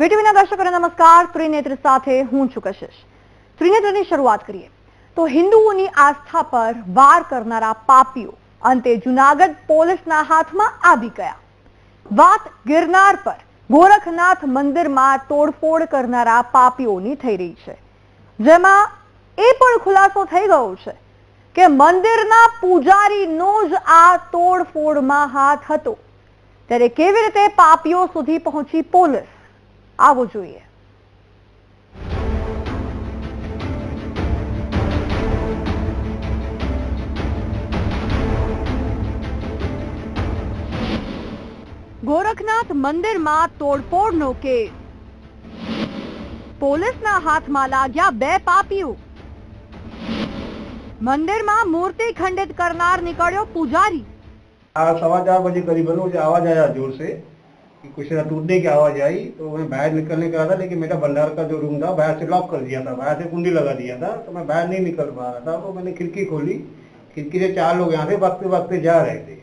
વીટીવીના દર્શકોને નમસ્કાર. ત્રિનેત્ર સાથે હું છું કશિશ. ત્રિનેત્રની શરૂઆત કરીએ. તો હિન્દુઓની આસ્થા પર વાર કરનારા પાપીઓ અંતે જુનાગઢ પોલીસના હાથમાં આવી ગયા. વાત ગિરનાર પર. ગોરખનાથ મંદિરમાં તોડફોડ કરનારા પાપીઓની થઈ રહી છે. જેમાં એ પણ ખુલાસો થઈ ગયો છે કે મંદિરના પૂજારીનો જ આ તોડફોડમાં હાથ હતો. ત્યારે કેવી રીતે પાપીઓ સુધી પહોંચી પોલીસ? આવવો જોઈએ. ગોરખનાથ મંદિરમાં તોડફોડનો કેસ. પોલીસના હાથમાં લાગ્યા બે પાપીઓ. મંદિરમાં મૂર્તિ ખંડિત કરનાર નીકળ્યો પૂજારી. આ સમાચાર પછી કરી બનવું છે આવા જ જોડશે कि कुछ ना टूटने की आवाज आई तो मैं बाहर निकलने का था लेकिन मेरा भंडार का जो रूम था बाहर से लॉक कर दिया था बाहर से कुंडी लगा दिया था तो मैं बाहर नहीं निकल पा रहा था तो मैंने खिड़की खोली खिड़की से चार लोग यहाँ से भागते भागते जा रहे थे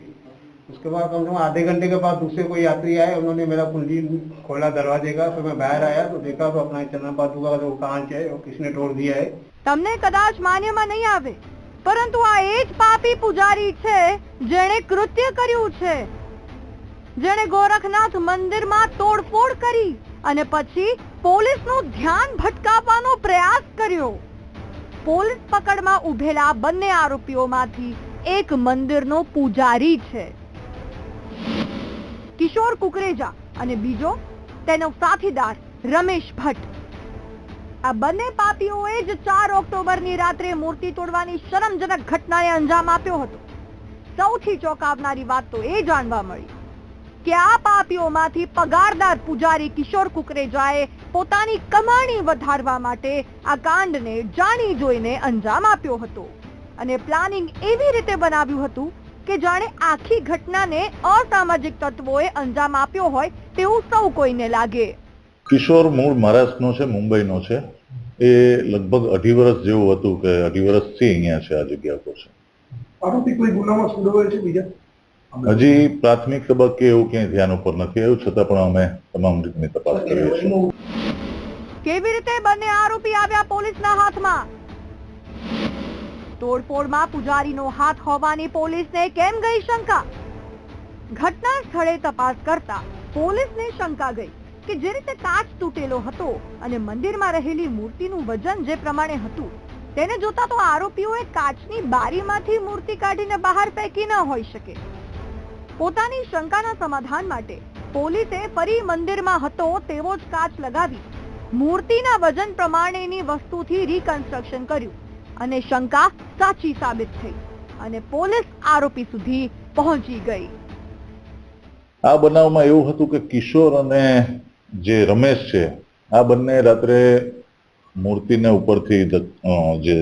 उसके बाद कम से कम आधे घंटे के बाद दूसरे कोई यात्री आए उन्होंने मेरा कुंडी खोला दरवाजे का फिर मैं बाहर आया तो देखा तो अपना चंद्र पादू का जो कांच है वो किसने तोड़ दिया है તમને કદાચ માન્યમાં નહીં આવે પરંતુ આ એ જ પાપી પૂજારી છે જેણે કૃત્ય કર્યું છે જેણે ગોરખનાથ મંદિરમાં તોડફોડ કરી અને પછી પોલીસનું ધ્યાન ભટકાવવાનો પ્રયાસ કર્યો. પોલીસ પકડમાં ઉભેલા બંને આરોપીઓમાંથી એક મંદિરનો પૂજારી છે. કિશોર કુકરેજા અને બીજો તેનો સાથીદાર રમેશ ભટ્ટ. આ બંને પાપીઓએ જ ચાર ઓક્ટોબરની રાત્રે મૂર્તિ તોડવાની શરમજનક ઘટનાને અંજામ આપ્યો હતો. સૌથી ચોંકાવનારી વાત તો એ જાણવા મળી કે આ પાપીઓમાંથી પગારદાર પૂજારી કિશોર કુકરેજાએ પોતાની કમાણી વધારવા માટે આ કાંડને જાણી જોઈને અંજામ આપ્યો હતો. અને પ્લાનિંગ એવી રીતે બનાવ્યું હતું કે જાણે આખી ઘટનાને અસામાજિક તત્વોએ અંજામ આપ્યો હોય તેવું સૌ કોઈને લાગે. કિશોર મૂળ મહારાષ્ટ્રનો છે મુંબઈનો છે. એ લગભગ અઢી વર્ષ જેવું હતું કે અઢી વર્ષથી અહીંયા છે આ જગ્યા પર છે. આરોપી કોઈ ગુનામાં સંડોવાયેલ છે બીજા? હજી પ્રાથમિક તબક્કે એવું ક્યાંય ધ્યાન ઉપર નથી આવ્યું છતાં પણ અમે તમામ રીતની તપાસ કરીએ છીએ. કેવી રીતે બંને આરોપી આવ્યા પોલીસના હાથમાં? તોડફોડમાં પૂજારીનો હાથ હોવાની પોલીસને કેમ ગઈ શંકા? ઘટના સ્થળે તપાસ કરતા પોલીસને શંકા ગઈ કે જે રીતે કાચ તૂટેલો હતો અને મંદિરમાં રહેલી મૂર્તિનું વજન જે પ્રમાણે હતું તેને જોતા તો આરોપીઓએ કાચની બારીમાંથી મૂર્તિ કાઢીને બહાર ફેંકી ન હોઈ શકે. પોતાની શંકાના સમાધાન માટે પોલીસે ફરી મંદિરમાં હતો તેવો જ કાચ લગાવી મૂર્તિના વજન પ્રમાણેની વસ્તુથી રિકન્સ્ટ્રક્શન કર્યું અને શંકા સાચી સાબિત થઈ અને પોલીસ આરોપી સુધી પહોંચી ગઈ. આ બનાવમાં એવું હતું કે કિશોર અને જે રમેશ છે, આ બંને રાત્રે મૂર્તિને ઉપરથી જે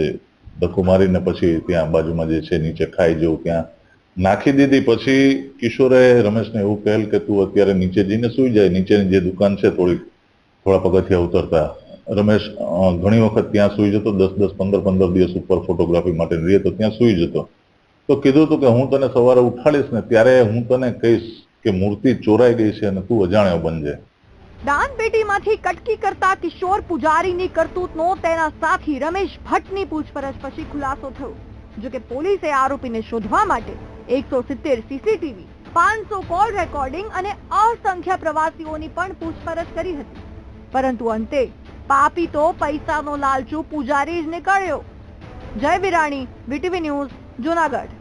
ધક્કો મારીને પછી ત્યાં બાજુમાં જે છે, નીચે ખાઈ જેવું ત્યાં નાખી દીધી. પછી કિશોરે રમેશને એવું કહેલ કે તું અત્યારે નીચે જઈને સુઈ જાય. નીચેની જે દુકાન છે થોડી થોડા પગથિયા ઉતરતા. રમેશ ઘણી વખત ત્યાં સુઈ જતો. દસ દસ, પંદર પંદર દિવસ ઉપર ફોટોગ્રાફી માટે રહીએ તો ત્યાં સુઈ જતો. તો કીધું હતું કે હું તને સવારે ઉઠાડીશ ને ત્યારે હું તને કહીશ કે મૂર્તિ ચોરાઈ ગઈ છે અને તું અજાણ્યો બનજે દાન પેટીમાંથી કટકી કરતા કિશોર પૂજારીની કરતૂતનો તેના સાથી રમેશ ભટ્ટની પૂછપરછ પછી ખુલાસો થયો. જોકે પોલીસે આરોપીને શોધવા માટે એકસો સિત્તેર સીસીટીવી, પાંચસો કોલ રેકોર્ડિંગ અને અસંખ્ય પ્રવાસીઓની પણ પૂછપરછ કરી હતી. પરંતુ અંતે પાપી તો પૈસાનો લાલચુ પૂજારી જ નીકળ્યો. જય વિરાણી બીટીવી ન્યૂઝ, જુનાગઢ.